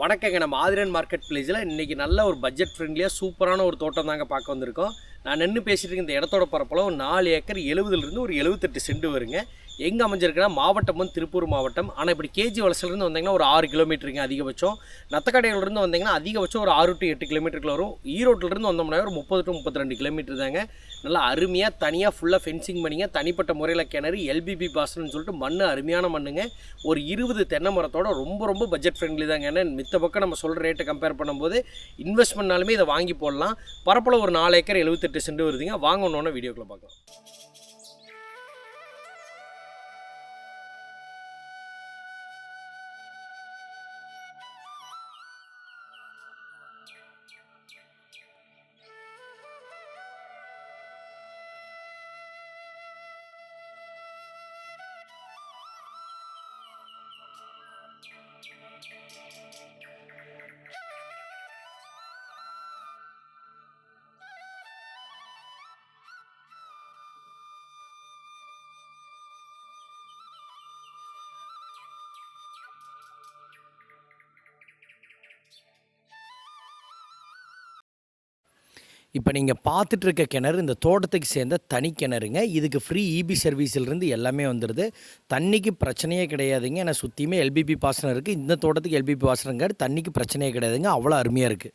வணக்கங்க. நம்ம ஆதிரன் மார்க்கெட் பிளேஸில் இன்றைக்கி நல்ல ஒரு பட்ஜெட் ஃப்ரெண்ட்லியாக சூப்பரான ஒரு தோட்டம் தாங்க பார்க்க வந்திருக்கோம். நான் நின்று பேசிகிட்டு இருக்க இந்த இடத்தோட பரப்பளவு நாலு ஏக்கர் எழுபதுலேருந்து ஒரு எழுபத்தெட்டு சென்ட் வருங்க. எங்கே அமைஞ்சிருக்குன்னா மாவட்டம் வந்து திருப்பூர் மாவட்டம். ஆனால் இப்படி கேஜி வலசிலேருந்து வந்தீங்கன்னா ஒரு ஆறு கிலோமீட்டருங்க அதிகபட்சம். நத்தக்கடையிலேருந்து வந்தீங்கன்னா அதிகபட்சம் ஒரு ஆறு டு எட்டு கிலோமீட்டருக்குள்ள வரும். ஈரோட்டிலேருந்து வந்தோம்னா ஒரு முப்பது டு முப்பத்தி ரெண்டு கிலோமீட்டர் தாங்க. நல்லா அருமையாக தனியாக ஃபுல்லாக ஃபென்சிங் பண்ணிங்க. தனிப்பட்ட முறையில் கிணறு எல்பிபி பாசனம்னு சொல்லிட்டு மண் அருமையான மண்ணுங்க. ஒரு இருபது தென்னை மரத்தோட ரொம்ப ரொம்ப பட்ஜெட் ஃப்ரெண்ட்லி தாங்க. ஏன்னா மித்த பக்கம் நம்ம சொல்கிற ரேட்டை கம்பேர் பண்ணும்போது இன்வெஸ்ட்மெண்ட்னாலுமே இதை வாங்கி போடலாம். பரப்பளவு ஒரு நாலு ஏக்கர் எழுபத்தெட்டு சென்ட் வருதுங்க. வாங்கணுன்னு வீடியோக்குள்ளே பார்க்கலாம். இப்போ நீங்கள் பார்த்துட்டு இருக்க கிணறு இந்த தோட்டத்துக்கு சேர்ந்த தனி கிணறுங்க. இதுக்கு ஃப்ரீ இபி சர்வீஸ்லேருந்து எல்லாமே வந்துடுது தண்ணிக்கு பிரச்சனையே கிடையாதுங்க. ஏன்னா சுற்றியுமே எல்பிபி பாசனம் இருக்குது இந்த தோட்டத்துக்கு எல்பிபி பாசனங்காடு தண்ணிக்கு பிரச்சனையே கிடையாதுங்க. அவ்வளோ அருமையாக இருக்குது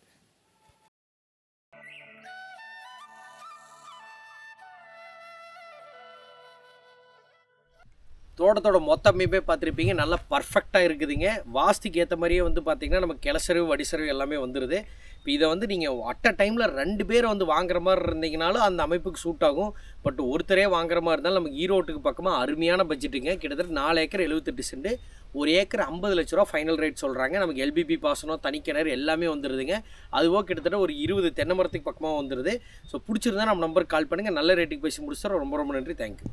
தோட்டத்தோட மொத்த அமைப்பே பார்த்துருப்பீங்க. நல்லா பர்ஃபெக்டாக இருக்குதுங்க. வாஸ்துக்கு ஏற்ற மாதிரியே வந்து பார்த்தீங்கன்னா நம்ம கிளசரிவு வடிசரிவு எல்லாமே வந்துடுது இப்போ இதை வந்து நீங்கள் அட் அ டைமில் ரெண்டு பேர் வந்து வாங்குற மாதிரி இருந்தீங்கனாலும் அந்த அமைப்புக்கு சூட் ஆகும். பட் ஒருத்தரே வாங்குற மாதிரி இருந்தாலும் நமக்கு ஈரோட்டுக்கு பக்கமாக அருமையான பட்ஜெட்டுங்க கிட்டத்தட்ட நாலு ஏக்கர் எழுபத்தெட்டு சென்ட். ஒரு ஏக்கர் ஐம்பது லட்ச ரூபா ஃபைனல் ரேட் சொல்கிறாங்க நமக்கு எல்பிபி பாசனம் தனிக்கிணறு எல்லாமே வந்துடுதுங்க அதுவோ கிட்டத்தட்ட ஒரு இருபது தென்னை மரத்துக்கு பக்கமாக வந்துடுது ஸோ பிடிச்சிருந்தா நம்ம நம்பருக்கு கால் பண்ணுங்கள் நல்ல ரேட்டுக்கு பேசி முடிச்சிடறோம் ரொம்ப ரொம்ப நன்றி. தேங்க்யூ